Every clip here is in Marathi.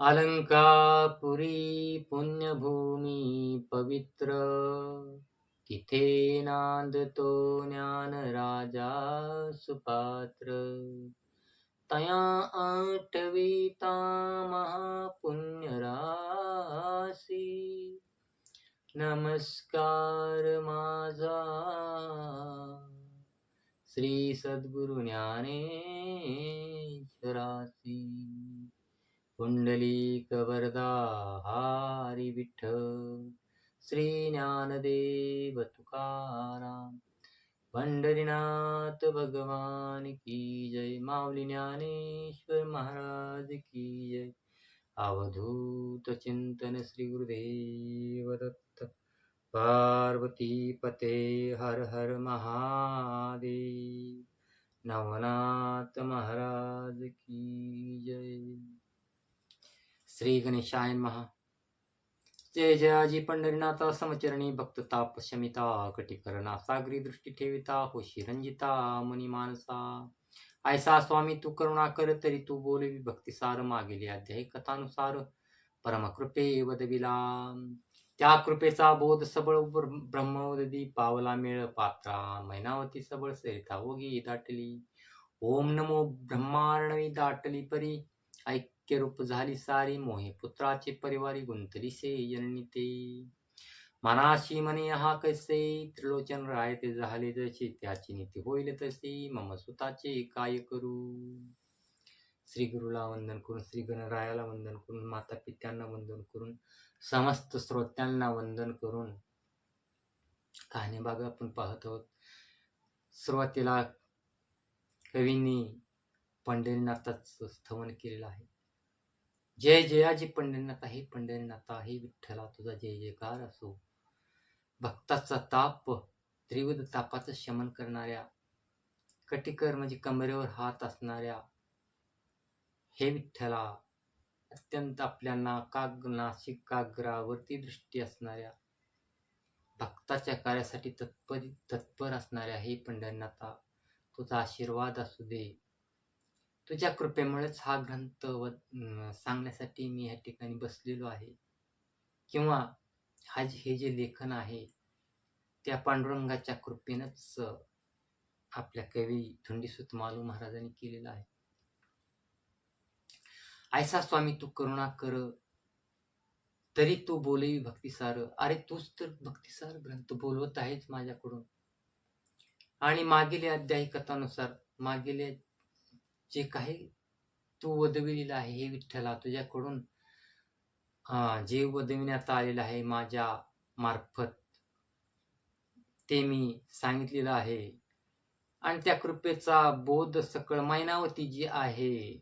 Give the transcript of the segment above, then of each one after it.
अलंकापुरी पुण्यभूमी पवित्र. तिथे नांदतो ज्ञान राजा सुपात्र. तया आठविता महापुण्यरासी नमस्कार माझा. श्री सद्गुरु ज्ञानेश्वरासी कुंडली वरदा हारी विठ्ठल श्री ज्ञानदेव तुकाराम पंढरीनाथ भगवान की जय माऊली ज्ञानेश्वर महाराज की जय। अवधूत चिंतन श्री गुरुदेव दत्त। पार्वती पते हर हर महादेव। नवनाथ महाराज की श्री गणेशाय महा जय जयाजी पंढरीनाथा समचरणी भक्त ताप शमिता कटिकरणा सागरी दृष्टी ठेविता होशी रंजिता मुनी मानसा। ऐसा स्वामी तू करुणा कर तरी तू बोलवी भक्तिसार मागेली अध्याय कथानुसार परमकृपे वदविला। त्या कृपेचा बोध सबळ ब्रह्मवदी पावला मेळ पात्रा मैनावती सबळ सरिता ओगी दाटली। ओम नमो ब्रह्मार्णवी दाटली परी ऐक्य रूप झाली सारी मोहे. पुत्राचे परिवारी गुंतली से जननी ते. मनाशी मने हा कैसे? त्रिलोचन राय ते झाले जसे. त्याची नीती होईल तसे मम सुताचे काय करू? श्री गुरुला वंदन करून श्री गणरायाला वंदन करून माता पित्यांना वंदन करून समस्त श्रोत्यांना वंदन करून कहाणी बाग आपण पाहत आहोत. सुरुवातीला कवींनी पंढरीनाथाचं स्तवन केलेलं आहे. जय जयाजी पंढरीनाथा हे पंढरीनाथा हे विठ्ठला तुझा जय जयकार असो. भक्ताचा ताप त्रिविध तापाचं शमन करणाऱ्या कटिकर म्हणजे कमरेवर हात असणाऱ्या हे विठ्ठला अत्यंत आपल्या नाकाग नाशिकाग्रावरती दृष्टी असणाऱ्या भक्ताच्या कार्यासाठी तत्पर तत्पर असणाऱ्या हे पंढरीनाथा तुझा आशीर्वाद असू दे. तुझ्या कृपेमुळेच हा ग्रंथ व सांगण्यासाठी मी या ठिकाणी बसलेलो आहे. किंवा हा जे- हे जे लेखन आहे त्या पांडुरंगाच्या कृपेनंच आपल्या कवी धुंडीसुत मालू महाराजांनी केलेलं आहे. ऐसा स्वामी तू करुणा कर. तरी तू बोलवी भक्तिसार. अरे तूच तर भक्तिसार ग्रंथ बोलवत आहेस माझ्याकडून. आणि मागील अध्यायी कथानुसार मागील जे काही तू वदविलेलं आहे हे विठ्ठला तुझ्याकडून जे वदविण्यात आलेलं आहे माझ्या मार्फत ते मी सांगितलेलं आहे. आणि त्या कृपेचा बोध सकळ मैनावती जी आहे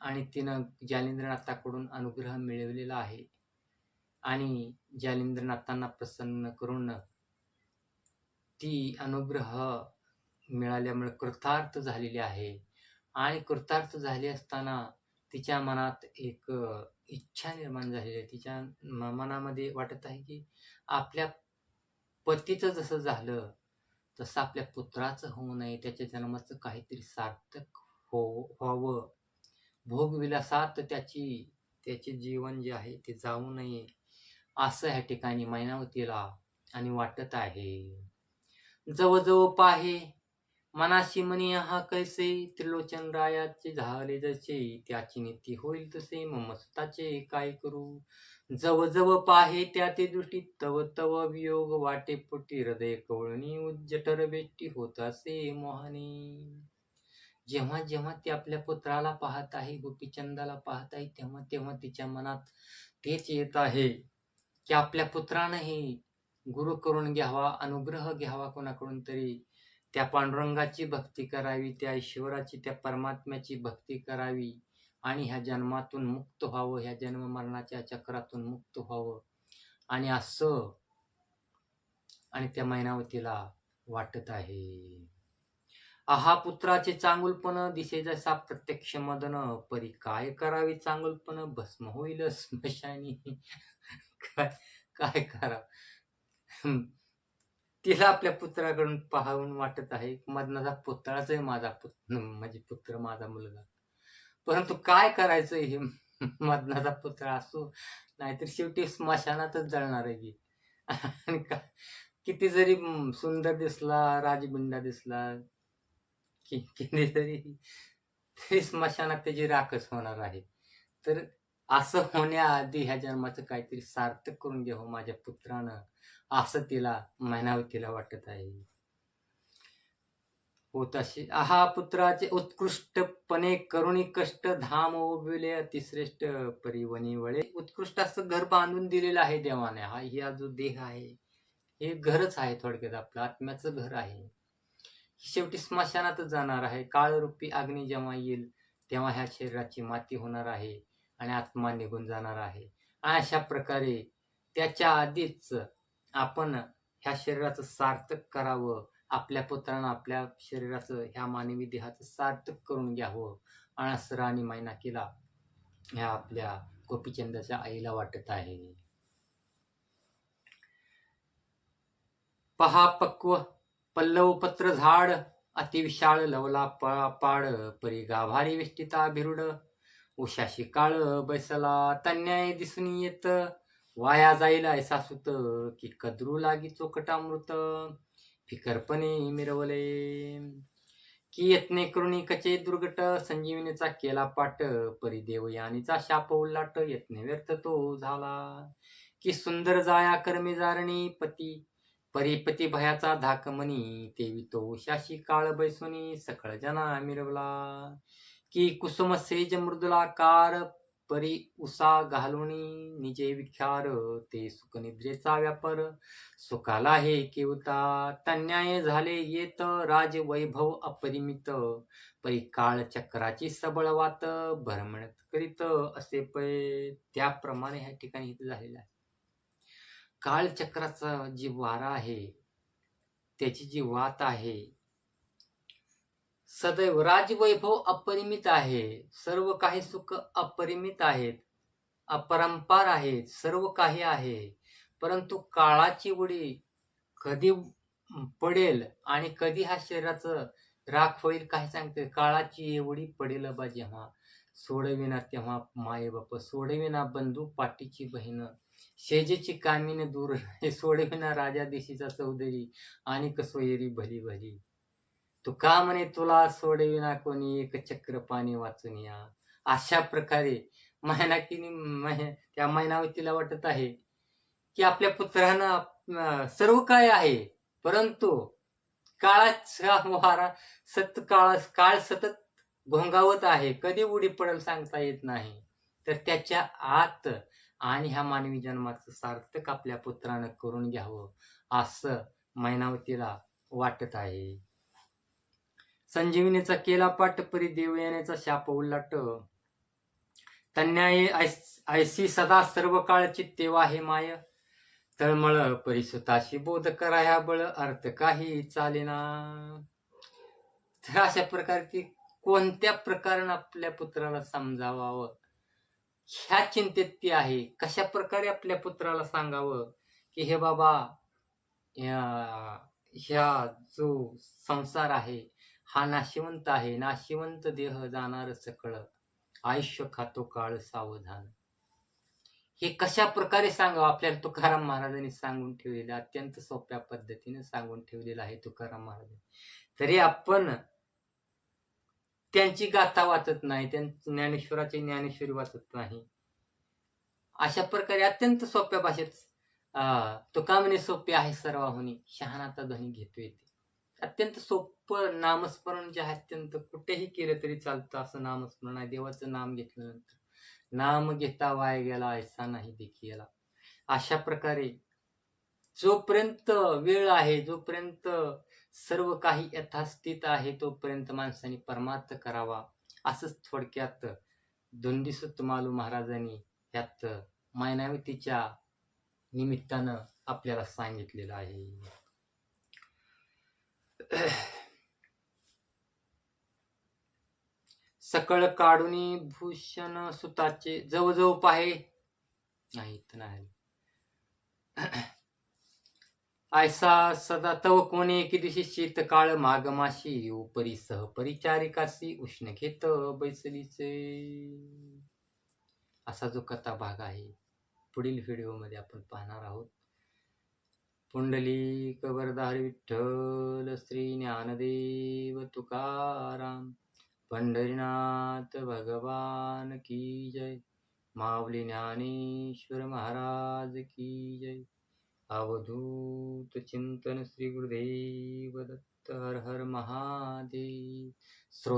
आणि तिनं जालिंद्रनाथाकडून अनुग्रह मिळवलेला आहे. आणि जालिंद्रनाथांना प्रसन्न करून ती अनुग्रह मिळाल्यामुळे कृतार्थ झालेली आहे. आणि कृतार्थ झाली असताना तिच्या मनात एक इच्छा निर्माण झालेली आहे. तिच्या म- मनामध्ये वाटत आहे की आपल्या पतीचं जसं झालं तसं आपल्या पुत्राचं होऊ नये. त्याच्या जन्माचं काहीतरी सार्थक हो व्हावं. भोगविलासात त्याची त्याचे जीवन जे आहे ते जाऊ नये. असं ह्या ठिकाणी मैनावतीला आणि वाटत आहे. जवळजवळ पाहे मनाशी मनी हा कैसे त्रिलोचन रायाचे झाले जसे? त्याची नीती होईल तसे. मम स्वतःचे काय करू? जवळजवळ पाहे त्या ते दृष्टी. तव तव वियोग वाटेपोटी हृदय कवळणी उज्जटर बेटी होत असे मोहानी. जेव्हा जेव्हा ती आपल्या पुत्राला पाहत आहे गोपीचंदाला पाहत आहे तेव्हा तेव्हा तिच्या मनात तेच येत आहे की आपल्या पुत्रानंही गुरु करून घ्यावा अनुग्रह घ्यावा कोणाकडून तरी. त्या पांडुरंगाची भक्ती करावी त्या ईश्वराची त्या परमात्म्याची भक्ती करावी आणि ह्या जन्मातून मुक्त व्हावं ह्या जन्म मरणाच्या चक्रातून मुक्त व्हावं. आणि असं आणि त्या मैनावतीला वाटत आहे. आहा पुत्राचे चांगुलपण दिसे जसा प्रत्यक्ष मदन परी काय करावे चांगुलपण भस्म होईल स्मशानी. काय काय करा तिला आपल्या पुत्राकडून पाहून वाटत आहे मदनाचा पुतळाच आहे माझा पुत्र म्हणजे पुत्र माझा मुलगा. परंतु काय करायचं हे मदनाचा पुतळा असो नाहीतर शेवटी स्मशानातच जळणार आहे की आणि का किती जरी सुंदर दिसला राजबिंडा दिसला कि किती जरी तरी स्मशानात त्याची राखच होणार आहे. तर असं होण्याआधी ह्या जन्माचं काहीतरी सार्थक करून घ्यावं हो माझ्या पुत्रानं. असं तिला मैनावतीला वाटत आहे. होत अशी आहा पुत्राचे उत्कृष्टपणे करुणी कष्ट धाम ओबिले अतिश्रेष्ठ परिवणी वळे. उत्कृष्ट असं घर बांधून दिलेलं आहे देवाने. हा हा जो देह आहे हे घरच आहे थोडक्यात आपलं. आत्म्याचं घर आहे. शेवटी स्मशानातच जाणार आहे. काळरूपी अग्नी जेव्हा येईल तेव्हा ह्या शरीराची माती होणार आहे. आणि आत्मा निघून जाणार आहे. आणि अशा प्रकारे त्याच्या आधीच आपण ह्या शरीराचं सार्थक करावं. आपल्या पुत्रांना आपल्या शरीराचं ह्या मानवी देहाचं सार्थक करून घ्यावं. आणि असं राणी ह्या आपल्या गोपीचंदाच्या आईला वाटत आहे. पहा पक्व पल्लव पत्र झाड अतिविशाळ लवला पा- पाड परी गाभारी विष्टिता भिरुड उशाशी काळ बैसला तन्याय दिसून येत. वाया जाईल ऐसा सुत की कदरू लागी चोकटामृत फिकरपणे मिरवले. की यत्ने करुणी कचे दुर्गट संजीवनीचा केला पाट परी देवयानीचा शाप उल्लाट यत्ने व्यर्थ तो झाला. की सुंदर जाया कर्मी जारणी पती. परिपती भयाचा धाकमणी तेवी तो उशाशी काळ बैसुनी सकळ जना मिरवला. की कुसुम सेज मृदुलाकार परी उसा घालुनी निजे विख्यार ते सुखनिद्रेचा व्यापार सुखाला हे केवता तन्याय झाले येत राज वैभव अपरिमित परी काळ चक्राची सबळ वात भरमणत करीत असे पै त्याप्रमाणे ह्या ठिकाणी इथे झालेलं आहे. काळचक्राचा जी वारा आहे त्याची जी वात आहे सदैव राजवैभव अपरिमित आहे. सर्व काही सुख अपरिमित आहेत. अपरंपार आहेत. सर्व काही आहे. परंतु काळाची उडी कधी पडेल आणि कधी हा शरीराचं राख होईल काही सांगते. काळाची एवढी पडेल बा जेव्हा. सोडविना तेव्हा माये बाप. सोडविना बंधू पाठीची बहीण. शेजेची कामिने दूर. हे सोडविना राजा देशीचा चौधरी. आणि कसोयरी भली भली. तू का म्हणे तुला सोडविना कोणी? एक चक्र पाणी वाचून या. अशा प्रकारे मैनाकीने मह- त्या महिनावतीला वाटत आहे की आपल्या पुत्रांना सर्व काय आहे. परंतु काळाचा वारा सत काळ काळ सतत घोंगावत आहे. कधी उडी पडेल सांगता येत नाही. तर त्याच्या आत आणि ह्या मानवी जन्माचं सार्थक आपल्या पुत्रानं करून घ्यावं असं मैनावतीला वाटत आहे. संजीवनीचा केला पाठ परी देव येण्याचा शाप उल्लाट तन्याय ऐसी सदा सर्व काळ चित्तेवा हे माय. तळमळ परिसुताशी बोध करा ह्या बळ अर्थ काही चालेना. तर अशा प्रकारे कोणत्या प्रकारानं आपल्या पुत्राला समजावावं? ह्या चिंतेत ती आहे. कशा प्रकारे आपल्या पुत्राला सांगावं? की हे बाबा ह्या जो संसार आहे हा नाशिवंत आहे. नाशिवंत देह जाणार सकळ. आयुष्य खातो काळ सावधान. हे कशा प्रकारे सांगावं? आपल्याला तुकाराम महाराजांनी सांगून ठेवलेलं अत्यंत सोप्या पद्धतीने सांगून ठेवलेलं आहे तुकाराम महाराजांनी तरी आपण त्यांची गाथा वाचत नाही त्यांची ज्ञानेश्वराची ज्ञानेश्वरी वाचत नाही. अशा प्रकारे अत्यंत सोप्या भाषेत अं, तुकामने सोपे आहे सर्वाहुनी. शहाणाचा ध्वनी घेतो येते. अत्यंत सोपं नामस्मरण जे आहे अत्यंत कुठेही केलं तरी चालतं असं नामस्मरण आहे. देवाचं नाम घेतल्यानंतर नाम घेता वाया गेला ऐसा नाही देखी गेला अशा प्रकारे जोपर्यंत वेळ आहे जोपर्यंत सर्व काही यथास्थित आहे तोपर्यंत माणसाने परमार्थ करावा. असंच थोडक्यात दोंडीसुत मालू महाराजांनी यात मायनावतीच्या निमित्तानं आपल्याला सांगितलेलं आहे. सकळ काढून भूषण सुताचे जवळजवळ पाहे. नाही तर नाही. ऐसा सदा तव कोणे एके दिवशी शीतकाळ मागमाशी उपरी सह परिचारिकाशी उष्ण घेत बैसलीचे. असा जो कथा भाग आहे पुढील व्हिडिओमध्ये आपण पाहणार आहोत. कुंडली कबरधारी विठ्ठल श्री ज्ञानदेव तुकाराम पंढरीनाथ भगवान की जय माऊली ज्ञानेश्वर महाराज की जय. अवधूत चिंतन श्री गुरुदेव दत्त हर हर महादेव.